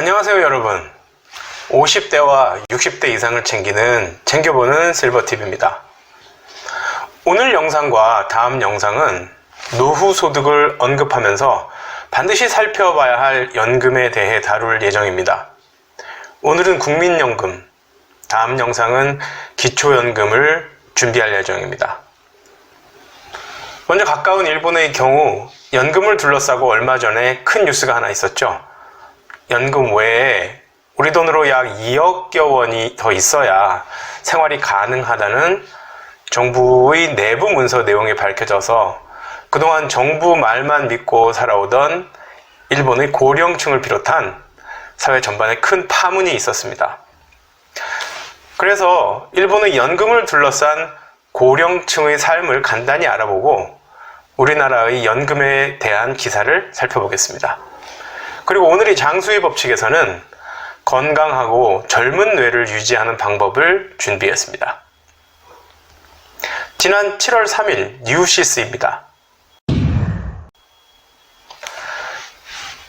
안녕하세요 여러분. 50대와 60대 이상을 챙기는 챙겨보는 실버팁입니다. 오늘 영상과 다음 영상은 노후 소득을 언급하면서 반드시 살펴봐야 할 연금에 대해 다룰 예정입니다. 오늘은 국민연금 다음 영상은 기초연금을 준비할 예정입니다. 먼저 가까운 일본의 경우 연금을 둘러싸고 얼마 전에 큰 뉴스가 하나 있었죠 연금 외에 우리 돈으로 약 2억여 원이 더 있어야 생활이 가능하다는 정부의 내부 문서 내용이 밝혀져서 그동안 정부 말만 믿고 살아오던 일본의 고령층을 비롯한 사회 전반에 큰 파문이 있었습니다. 그래서 일본의 연금을 둘러싼 고령층의 삶을 간단히 알아보고 우리나라의 연금에 대한 기사를 살펴보겠습니다. 그리고 오늘의 장수의 법칙에서는 건강하고 젊은 뇌를 유지하는 방법을 준비했습니다. 지난 7월 3일 뉴시스입니다.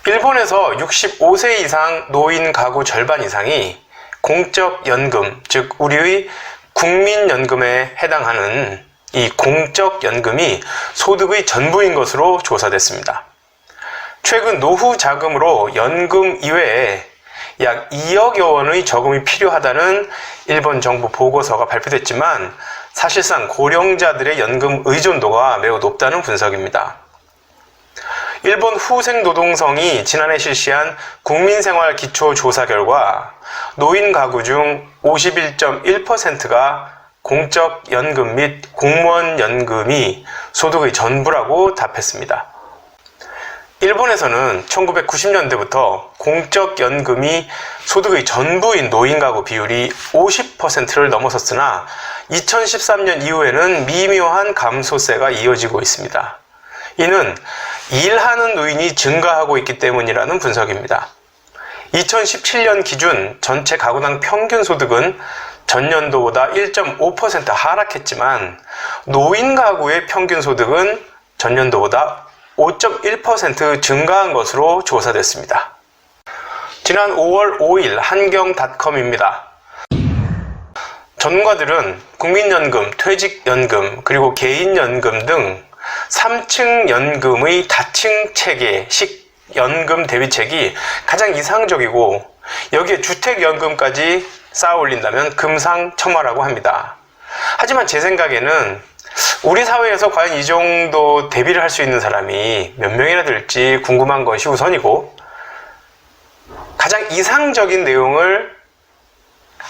일본에서 65세 이상 노인 가구 절반 이상이 공적 연금, 즉 우리의 국민연금에 해당하는 이 공적 연금이 소득의 전부인 것으로 조사됐습니다. 최근 노후 자금으로 연금 이외에 약 2억여 원의 저금이 필요하다는 일본 정부 보고서가 발표됐지만 사실상 고령자들의 연금 의존도가 매우 높다는 분석입니다. 일본 후생 노동성이 지난해 실시한 국민생활 기초 조사 결과 노인 가구 중 51.1%가 공적 연금 및 공무원 연금이 소득의 전부라고 답했습니다. 일본에서는 1990년대부터 공적 연금이 소득의 전부인 노인 가구 비율이 50%를 넘어섰으나 2013년 이후에는 미묘한 감소세가 이어지고 있습니다. 이는 일하는 노인이 증가하고 있기 때문이라는 분석입니다. 2017년 기준 전체 가구당 평균 소득은 전년도보다 1.5% 하락했지만 노인 가구의 평균 소득은 전년도보다 5.1% 증가한 것으로 조사됐습니다. 지난 5월 5일 한경닷컴입니다. 전문가들은 국민연금, 퇴직연금, 그리고 개인연금 등 3층 연금의 다층 체계식 연금 대비책이 가장 이상적이고 여기에 주택연금까지 쌓아 올린다면 금상첨화라고 합니다. 하지만 제 생각에는 우리 사회에서 과연 이 정도 대비를 할 수 있는 사람이 몇 명이나 될지 궁금한 것이 우선이고 가장 이상적인 내용을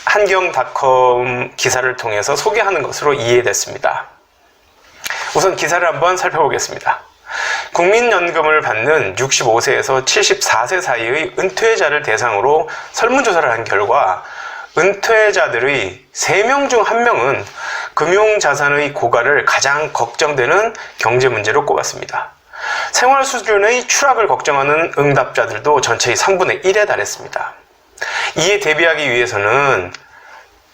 한경닷컴 기사를 통해서 소개하는 것으로 이해됐습니다. 우선 기사를 한번 살펴보겠습니다. 국민연금을 받는 65세에서 74세 사이의 은퇴자를 대상으로 설문조사를 한 결과 은퇴자들의 3명 중 1명은 금융자산의 고갈을 가장 걱정되는 경제 문제로 꼽았습니다. 생활 수준의 추락을 걱정하는 응답자들도 전체의 3분의 1에 달했습니다. 이에 대비하기 위해서는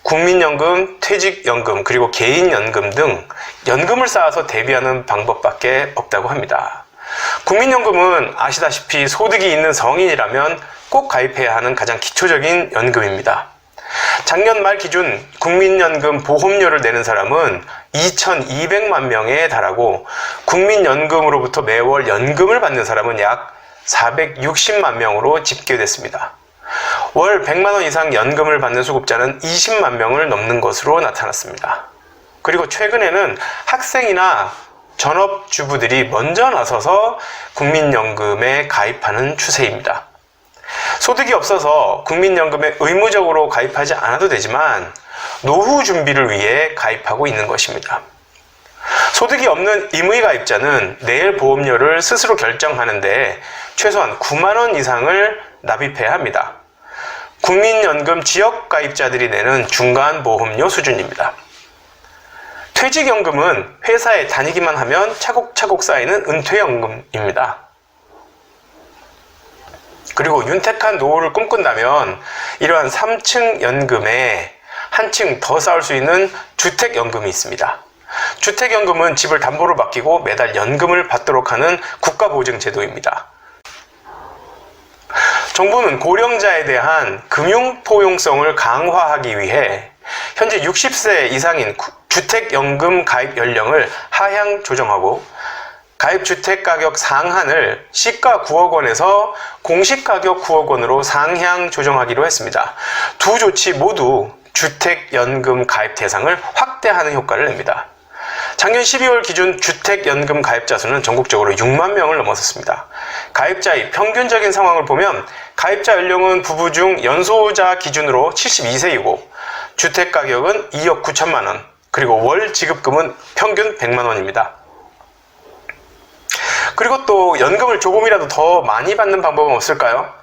국민연금, 퇴직연금, 그리고 개인연금 등 연금을 쌓아서 대비하는 방법밖에 없다고 합니다. 국민연금은 아시다시피 소득이 있는 성인이라면 꼭 가입해야 하는 가장 기초적인 연금입니다. 작년 말 기준 국민연금 보험료를 내는 사람은 2,200만 명에 달하고 국민연금으로부터 매월 연금을 받는 사람은 약 460만 명으로 집계됐습니다. 월 100만 원 이상 연금을 받는 수급자는 20만 명을 넘는 것으로 나타났습니다. 그리고 최근에는 학생이나 전업주부들이 먼저 나서서 국민연금에 가입하는 추세입니다. 소득이 없어서 국민연금에 의무적으로 가입하지 않아도 되지만 노후 준비를 위해 가입하고 있는 것입니다. 소득이 없는 임의 가입자는 내일 보험료를 스스로 결정하는데 최소한 9만원 이상을 납입해야 합니다. 국민연금 지역 가입자들이 내는 중간 보험료 수준입니다. 퇴직연금은 회사에 다니기만 하면 차곡차곡 쌓이는 은퇴연금입니다. 그리고 윤택한 노후를 꿈꾼다면 이러한 3층 연금에 한층 더 쌓을 수 있는 주택연금이 있습니다. 주택연금은 집을 담보로 맡기고 매달 연금을 받도록 하는 국가보증제도입니다. 정부는 고령자에 대한 금융 포용성을 강화하기 위해 현재 60세 이상인 구- 주택연금 가입 연령을 하향 조정하고 가입 주택 가격 상한을 시가 9억 원에서 공시 가격 9억 원으로 상향 조정하기로 했습니다. 두 조치 모두 주택연금 가입 대상을 확대하는 효과를 냅니다. 작년 12월 기준 주택연금 가입자 수는 전국적으로 6만 명을 넘어섰습니다. 가입자의 평균적인 상황을 보면 가입자 연령은 부부 중 연소자 기준으로 72세이고 주택 가격은 2억 9천만 원, 그리고 월 지급금은 평균 100만 원입니다. 그리고 또 연금을 조금이라도 더 많이 받는 방법은 없을까요?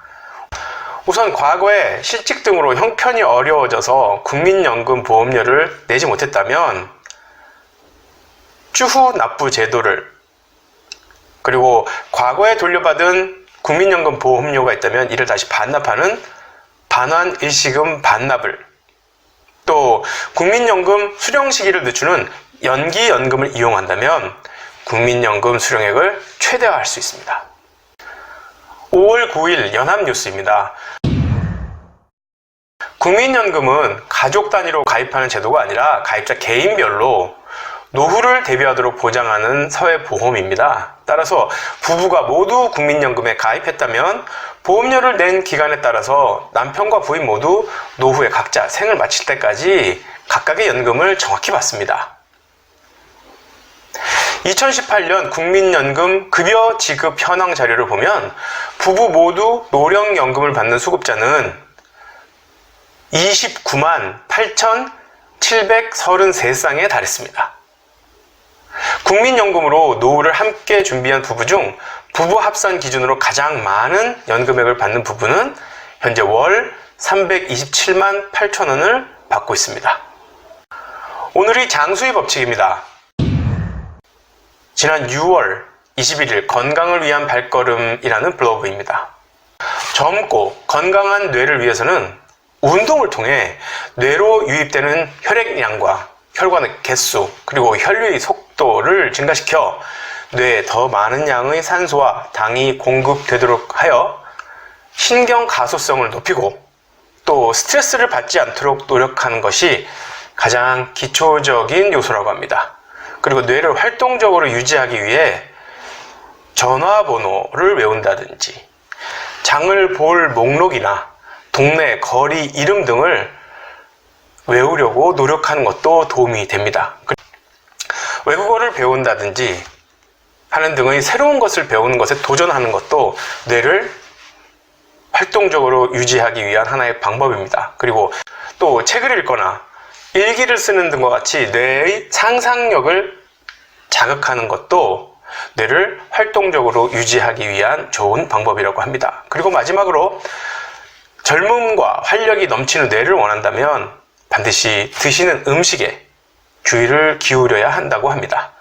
우선 과거에 실직 등으로 형편이 어려워져서 국민연금 보험료를 내지 못했다면 추후 납부 제도를 그리고 과거에 돌려받은 국민연금 보험료가 있다면 이를 다시 반납하는 반환 일시금 반납을 또 국민연금 수령 시기를 늦추는 연기연금을 이용한다면 국민연금 수령액을 최대화할 수 있습니다. 5월 9일 연합뉴스입니다. 국민연금은 가족 단위로 가입하는 제도가 아니라 가입자 개인별로 노후를 대비하도록 보장하는 사회보험입니다. 따라서 부부가 모두 국민연금에 가입했다면 보험료를 낸 기간에 따라서 남편과 부인 모두 노후에 각자 생을 마칠 때까지 각각의 연금을 정확히 받습니다. 2018년 국민연금 급여 지급 현황 자료를 보면 부부 모두 노령연금을 받는 수급자는 29만 8,733쌍에 달했습니다. 국민연금으로 노후를 함께 준비한 부부 중 부부 합산 기준으로 가장 많은 연금액을 받는 부부는 현재 월 327만 8천 원을 받고 있습니다. 오늘이 장수의 법칙입니다. 지난 6월 21일 건강을 위한 발걸음이라는 블로그입니다. 젊고 건강한 뇌를 위해서는 운동을 통해 뇌로 유입되는 혈액량과 혈관의 개수 그리고 혈류의 속도를 증가시켜 뇌에 더 많은 양의 산소와 당이 공급되도록 하여 신경 가소성을 높이고 또 스트레스를 받지 않도록 노력하는 것이 가장 기초적인 요소라고 합니다. 그리고 뇌를 활동적으로 유지하기 위해 전화번호를 외운다든지 장을 볼 목록이나 동네 거리 이름 등을 외우려고 노력하는 것도 도움이 됩니다. 외국어를 배운다든지 하는 등의 새로운 것을 배우는 것에 도전하는 것도 뇌를 활동적으로 유지하기 위한 하나의 방법입니다. 그리고 또 책을 읽거나 일기를 쓰는 등과 같이 뇌의 상상력을 자극하는 것도 뇌를 활동적으로 유지하기 위한 좋은 방법이라고 합니다. 그리고 마지막으로 젊음과 활력이 넘치는 뇌를 원한다면 반드시 드시는 음식에 주의를 기울여야 한다고 합니다.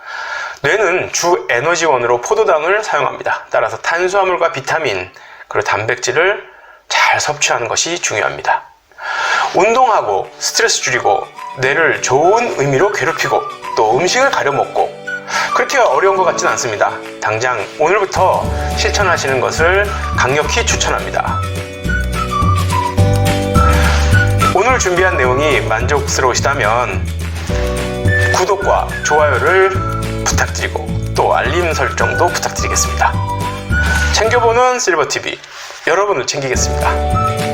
뇌는 주 에너지원으로 포도당을 사용합니다. 따라서 탄수화물과 비타민, 그리고 단백질을 잘 섭취하는 것이 중요합니다. 운동하고 스트레스 줄이고 뇌를 좋은 의미로 괴롭히고 또 음식을 가려 먹고 그렇게 어려운 것 같진 않습니다. 당장 오늘부터 실천하시는 것을 강력히 추천합니다. 오늘 준비한 내용이 만족스러우시다면 구독과 좋아요를 부탁드리고 또 알림 설정도 부탁드리겠습니다. 챙겨보는 실버TV 여러분을 챙기겠습니다.